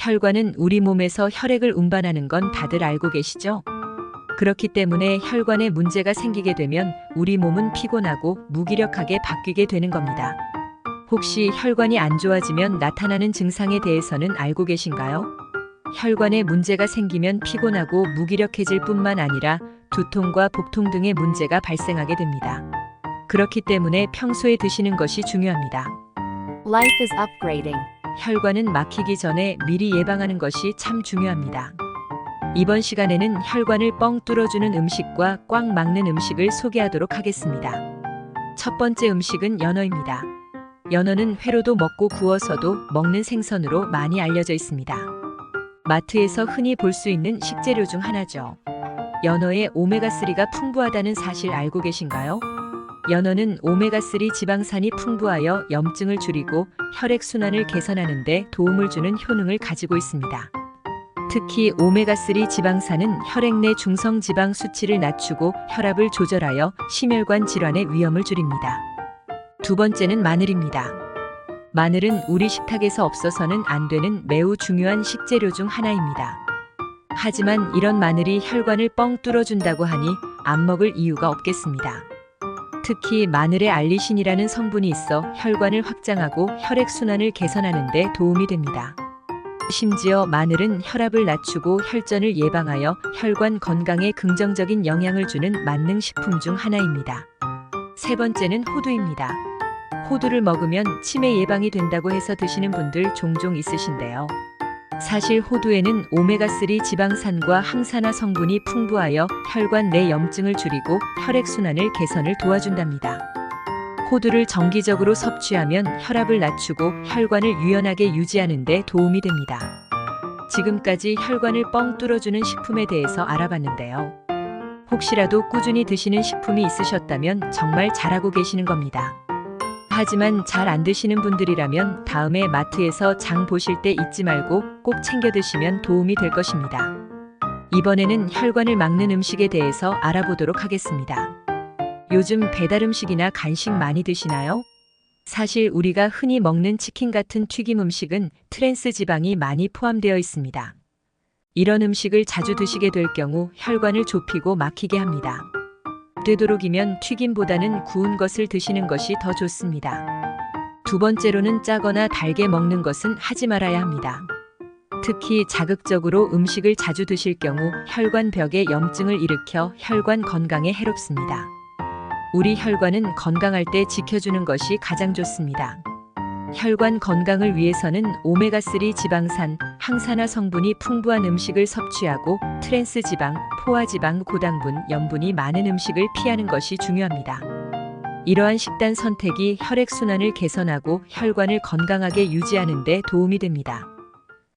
혈관은 우리 몸에서 혈액을 운반하는 건 다들 알고 계시죠? 그렇기 때문에 혈관에 문제가 생기게 되면 우리 몸은 피곤하고 무기력하게 바뀌게 되는 겁니다. 혹시 혈관이 안 좋아지면 나타나는 증상에 대해서는 알고 계신가요? 혈관에 문제가 생기면 피곤하고 무기력해질 뿐만 아니라 두통과 복통 등의 문제가 발생하게 됩니다. 그렇기 때문에 평소에 드시는 것이 중요합니다. Life is upgrading. 혈관은 막히기 전에 미리 예방하는 것이 참 중요합니다. 이번 시간에는 혈관을 뻥 뚫어주는 음식과 꽉 막는 음식을 소개하도록 하겠습니다. 첫 번째 음식은 연어입니다. 연어는 회로도 먹고 구워서도 먹는 생선으로 많이 알려져 있습니다. 마트에서 흔히 볼 수 있는 식재료 중 하나죠. 연어에 오메가3가 풍부하다는 사실 알고 계신가요? 연어는 오메가3 지방산이 풍부하여 염증을 줄이고 혈액순환을 개선하는 데 도움을 주는 효능을 가지고 있습니다. 특히 오메가3 지방산은 혈액 내 중성 지방 수치를 낮추고 혈압을 조절하여 심혈관 질환의 위험을 줄입니다. 두 번째는 마늘입니다. 마늘은 우리 식탁에서 없어서는 안 되는 매우 중요한 식재료 중 하나입니다. 하지만 이런 마늘이 혈관을 뻥 뚫어준다고 하니 안 먹을 이유가 없겠습니다. 특히 마늘에 알리신이라는 성분이 있어 혈관을 확장하고 혈액순환을 개선하는 데 도움이 됩니다. 심지어 마늘은 혈압을 낮추고 혈전을 예방하여 혈관 건강에 긍정적인 영향을 주는 만능 식품 중 하나입니다. 세 번째는 호두입니다. 호두를 먹으면 치매 예방이 된다고 해서 드시는 분들 종종 있으신데요. 사실 호두에는 오메가3 지방산과 항산화 성분이 풍부하여 혈관 내 염증을 줄이고 혈액순환을 개선을 도와준답니다. 호두를 정기적으로 섭취하면 혈압을 낮추고 혈관을 유연하게 유지하는 데 도움이 됩니다. 지금까지 혈관을 뻥 뚫어주는 식품에 대해서 알아봤는데요. 혹시라도 꾸준히 드시는 식품이 있으셨다면 정말 잘하고 계시는 겁니다. 하지만 잘 안 드시는 분들이라면 다음에 마트에서 장 보실 때 잊지 말고 꼭 챙겨 드시면 도움이 될 것입니다. 이번에는 혈관을 막는 음식에 대해서 알아보도록 하겠습니다. 요즘 배달 음식이나 간식 많이 드시나요? 사실 우리가 흔히 먹는 치킨 같은 튀김 음식은 트랜스 지방이 많이 포함되어 있습니다. 이런 음식을 자주 드시게 될 경우 혈관을 좁히고 막히게 합니다. 되도록이면 튀김보다는 구운 것을 드시는 것이 더 좋습니다. 두 번째로는 짜거나 달게 먹는 것은 하지 말아야 합니다. 특히 자극적으로 음식을 자주 드실 경우 혈관 벽에 염증을 일으켜 혈관 건강에 해롭습니다. 우리 혈관은 건강할 때 지켜주는 것이 가장 좋습니다. 혈관 건강을 위해서는 오메가3 지방산, 항산화 성분이 풍부한 음식을 섭취하고 트랜스 지방, 포화 지방, 고당분, 염분이 많은 음식을 피하는 것이 중요합니다. 이러한 식단 선택이 혈액순환을 개선하고 혈관을 건강하게 유지하는 데 도움이 됩니다.